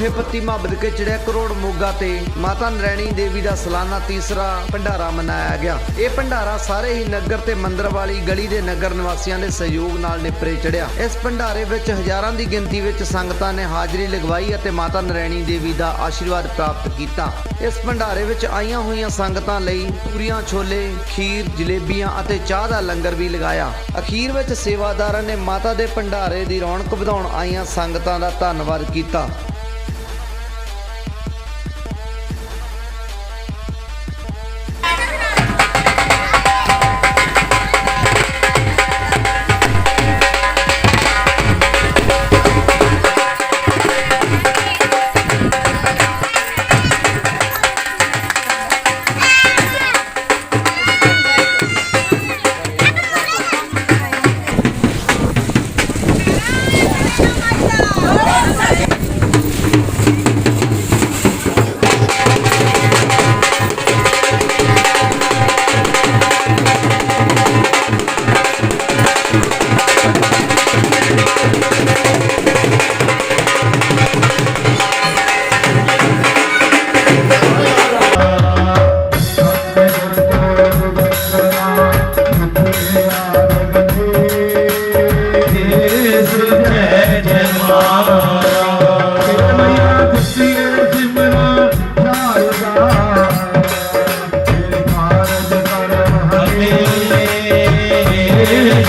ਕੋਠੇ ਪੱਤੀ ਮੁਹੱਬਤ ਕੇ ਚੜਿਆ ਕਰੋੜ ਮੋਗਾ ਤੇ ਮਾਤਾ ਨਰੈਣੀ ਦੇਵੀ ਦਾ ਸਾਲਾਨਾ ਤੀਸਰਾ ਭੰਡਾਰਾ ਮਨਾਇਆ ਗਿਆ। ਇਹ ਭੰਡਾਰਾ ਸਾਰੇ ਹੀ ਨਗਰ ਤੇ ਮੰਦਰ ਵਾਲੀ ਗਲੀ ਦੇ ਨਗਰ ਨਿਵਾਸੀਆਂ ਦੇ ਸਹਿਯੋਗ ਨਾਲ ਨਿਪਰੇ ਚੜਿਆ। ਇਸ ਭੰਡਾਰੇ ਵਿੱਚ ਹਜ਼ਾਰਾਂ ਦੀ ਗਿਣਤੀ ਵਿੱਚ ਸੰਗਤਾਂ ਨੇ ਹਾਜ਼ਰੀ ਲਗਵਾਈ ਅਤੇ ਮਾਤਾ ਨਰੈਣੀ ਦੇਵੀ ਦਾ ਆਸ਼ੀਰਵਾਦ ਪ੍ਰਾਪਤ ਕੀਤਾ। ਇਸ ਭੰਡਾਰੇ ਵਿੱਚ ਆਈਆਂ ਹੋਈਆਂ ਸੰਗਤਾਂ ਲਈ ਪੂਰੀਆਂ ਛੋਲੇ, ਖੀਰ, ਜਲੇਬੀਆਂ ਅਤੇ ਚਾਹ ਦਾ ਲੰਗਰ ਵੀ ਲਗਾਇਆ। ਅਖੀਰ ਵਿੱਚ ਸੇਵਾਦਾਰਾਂ ਨੇ ਮਾਤਾ ਦੇ ਭੰਡਾਰੇ ਦੀ ਰੌਣਕ ਵਧਾਉਣ ਆਈਆਂ ਸੰਗਤਾਂ ਦਾ ਧੰਨਵਾਦ ਕੀਤਾ।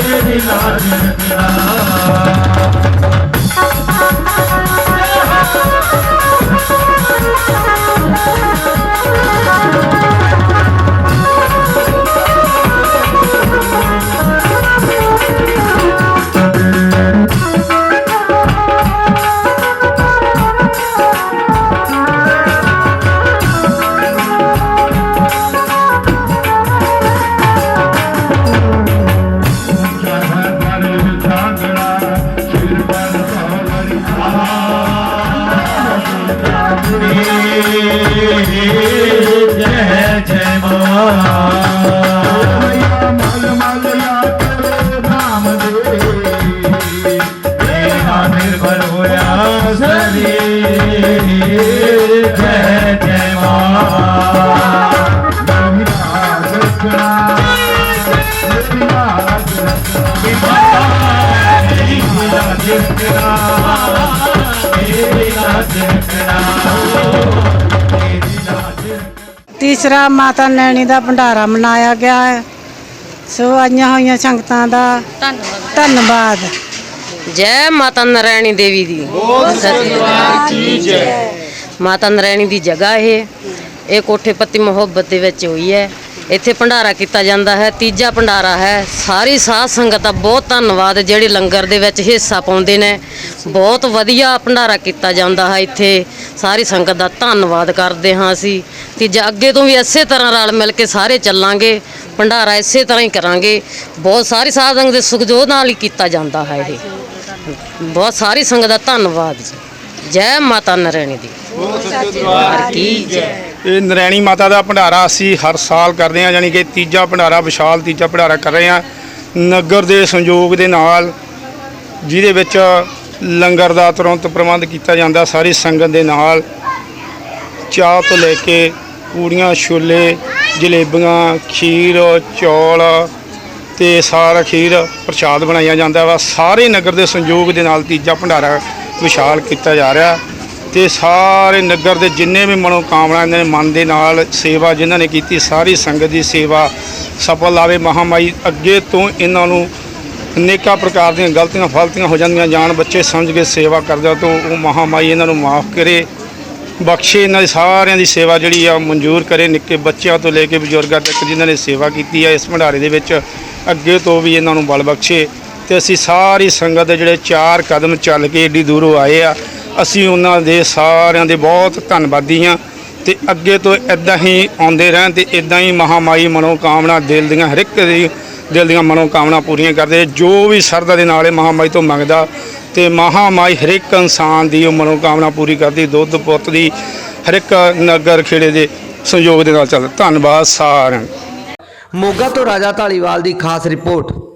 ਜੈ ਜੈ ਤੀਸਰਾ ਮਾਤਾ ਨੈਣੀ ਦਾ ਭੰਡਾਰਾ ਮਨਾਇਆ ਗਿਆ ਹੈ। ਸੋ ਆਈਆਂ ਹੋਈਆਂ ਸੰਗਤਾਂ ਦਾ ਧੰਨਵਾਦ। ਧੰਨਵਾਦ। ਜੈ ਮਾਤਾ ਨਰੈਣੀ ਦੇਵੀ ਦੀ। ਮਾਤਾ ਨਰੈਣੀ ਦੀ ਜਗ੍ਹਾ ਇਹ। ਇਹ ਕੋਠੇ ਪੱਤੀ ਮੁਹੱਬਤ ਦੇ ਵਿੱਚ ਹੋਈ ਹੈ। ਇੱਥੇ ਭੰਡਾਰਾ ਕੀਤਾ ਜਾਂਦਾ ਹੈ। ਤੀਜਾ ਭੰਡਾਰਾ ਹੈ। ਸਾਰੀ ਸਾਧ ਸੰਗਤ ਦਾ ਬਹੁਤ ਧੰਨਵਾਦ। ਜਿਹੜੇ ਲੰਗਰ ਦੇ ਵਿੱਚ ਹਿੱਸਾ ਪਾਉਂਦੇ ਨੇ ਬਹੁਤ ਵਧੀਆ ਭੰਡਾਰਾ ਕੀਤਾ ਜਾਂਦਾ ਹੈ ਇੱਥੇ। ਸਾਰੀ ਸੰਗਤ ਦਾ ਧੰਨਵਾਦ ਕਰਦੇ ਹਾਂ ਅਸੀਂ। ਤੀਜਾ, ਅੱਗੇ ਤੋਂ ਵੀ ਇਸੇ ਤਰ੍ਹਾਂ ਰਲ ਮਿਲ ਕੇ ਸਾਰੇ ਚੱਲਾਂਗੇ, ਭੰਡਾਰਾ ਇਸੇ ਤਰ੍ਹਾਂ ਹੀ ਕਰਾਂਗੇ। ਬਹੁਤ ਸਾਰੀ ਸਾਧ ਦੇ ਸੁਖਜੋਤ ਨਾਲ ਹੀ ਕੀਤਾ ਜਾਂਦਾ ਹੈ ਇਹ। ਬਹੁਤ ਸਾਰੀ ਸੰਗਤ ਦਾ ਧੰਨਵਾਦ ਜੀ। ਜੈ ਮਾਤਾ ਨਰੈਣੀ ਦੀ। ਕੀ ਜੈ। ਇਹ ਨਰੈਣੀ ਮਾਤਾ ਦਾ ਭੰਡਾਰਾ ਅਸੀਂ ਹਰ ਸਾਲ ਕਰਦੇ ਹਾਂ, ਯਾਨੀ ਕਿ ਤੀਜਾ ਭੰਡਾਰਾ ਵਿਸ਼ਾਲ ਤੀਜਾ ਭੰਡਾਰਾ ਕਰ ਰਹੇ ਹਾਂ। ਨਗਰ ਦੇ ਸੰਯੋਗ ਦੇ ਨਾਲ, ਜਿਹਦੇ ਵਿੱਚ ਲੰਗਰ ਦਾ ਤੁਰੰਤ ਪ੍ਰਬੰਧ ਕੀਤਾ ਜਾਂਦਾ, ਸਾਰੀ ਸੰਗਤ ਦੇ ਨਾਲ ਚਾਹ ਤੋਂ ਲੈ ਕੇ ਪੂੜੀਆਂ, ਛੋਲੇ, ਜਲੇਬੀਆਂ, ਖੀਰ, ਚੌਲ ਤੇ ਸਾਰਾ ਖੀਰ ਪ੍ਰਸ਼ਾਦ ਬਣਾਇਆ ਜਾਂਦਾ ਵਾ। ਸਾਰੇ ਨਗਰ ਦੇ ਸੰਯੋਗ ਦੇ ਨਾਲ ਤੀਜਾ ਭੰਡਾਰਾ ਵਿਸ਼ਾਲ ਕੀਤਾ ਜਾ ਰਿਹਾ ਤੇ ਸਾਰੇ ਨਗਰ ਦੇ ਜਿੰਨੇ ਵੀ ਮਨੋਕਾਮਨਾ ਇਹਨਾਂ ਨੇ ਮਨ ਦੇ ਨਾਲ ਸੇਵਾ ਜਿਨ੍ਹਾਂ ਨੇ ਕੀਤੀ, ਸਾਰੀ ਸੰਗਤ ਦੀ ਸੇਵਾ ਸਫਲ ਆਵੇ। ਮਹਾਮਾਈ ਅੱਗੇ ਤੋਂ ਇਹਨਾਂ ਨੂੰ ਅਨੇਕਾਂ ਪ੍ਰਕਾਰ ਦੀਆਂ ਗਲਤੀਆਂ, ਫਲਤੀਆਂ ਹੋ ਜਾਂਦੀਆਂ। ਜਾਣ ਬੱਚੇ ਸਮਝ ਕੇ ਸੇਵਾ ਕਰਦਾ ਤੋਂ ਉਹ ਮਹਾਮਾਈ ਇਹਨਾਂ ਨੂੰ ਮਾਫ ਕਰੇ। ਬਖਸ਼ੇ ਇਹਨਾਂ ਦੀ ਸਾਰਿਆਂ ਦੀ ਸੇਵਾ ਜਿਹੜੀ ਆ ਮਨਜ਼ੂਰ ਕਰੇ, ਨਿੱਕੇ ਬੱਚਿਆਂ ਤੋਂ ਲੈ ਕੇ ਬਜ਼ੁਰਗਾਂ ਤੱਕ ਜਿਨ੍ਹਾਂ ਨੇ ਸੇਵਾ ਕੀਤੀ ਆ ਇਸ ਭੰਡਾਰੇ ਦੇ ਵਿੱਚ, ਅੱਗੇ ਤੋਂ ਵੀ ਇਹਨਾਂ ਨੂੰ ਬਲ ਬਖਸ਼ੇ ਤੇ ਅਸੀਂ ਸਾਰੀ ਸੰਗਤ ਦੇ ਜਿਹੜੇ ਚਾਰ ਕਦਮ ਚੱਲ ਕੇ ਏਡੀ ਦੂਰੋਂ ਆਏ ਆ, ਅਸੀਂ ਉਹਨਾਂ ਦੇ ਸਾਰਿਆਂ ਦੇ ਬਹੁਤ ਧੰਨਵਾਦੀ ਹਾਂ ਤੇ ਅੱਗੇ ਤੋਂ ਇਦਾਂ ਹੀ ਆਉਂਦੇ ਰਹਿਣ ਤੇ ਇਦਾਂ ਹੀ ਮਹਾਮਾਈ ਮਨੋਕਾਮਨਾ ਦਿਲ ਦੀਆਂ ਹਰ ਇੱਕ ਦੀ ਦਿਲ ਦੀਆਂ ਮਨੋਕਾਮਨਾ ਪੂਰੀਆਂ ਕਰਦੇ ਜੋ ਵੀ ਸਰਦਾ ਦੇ ਨਾਲ ਇਹ ਮਹਾਮਾਈ ਤੋਂ ਮੰਗਦਾ ਤੇ ਮਹਾਮਾਈ ਹਰ ਇੱਕ ਇਨਸਾਨ ਦੀ ਉਹ ਮਨੋਕਾਮਨਾ ਪੂਰੀ ਕਰਦੀ, ਦੁੱਧ ਪੁੱਤ ਦੀ ਹਰ ਇੱਕ ਨਗਰ ਖੇੜੇ ਦੇ ਸੰਯੋਗ ਦੇ ਨਾਲ ਚੱਲ ਧੰਨਵਾਦ ਸਾਰਿਆਂ ਦਾ। ਮੋਗਾ ਤੋਂ ਰਾਜਾ ਢਾਲੀਵਾਲ ਦੀ ਖਾਸ ਰਿਪੋਰਟ।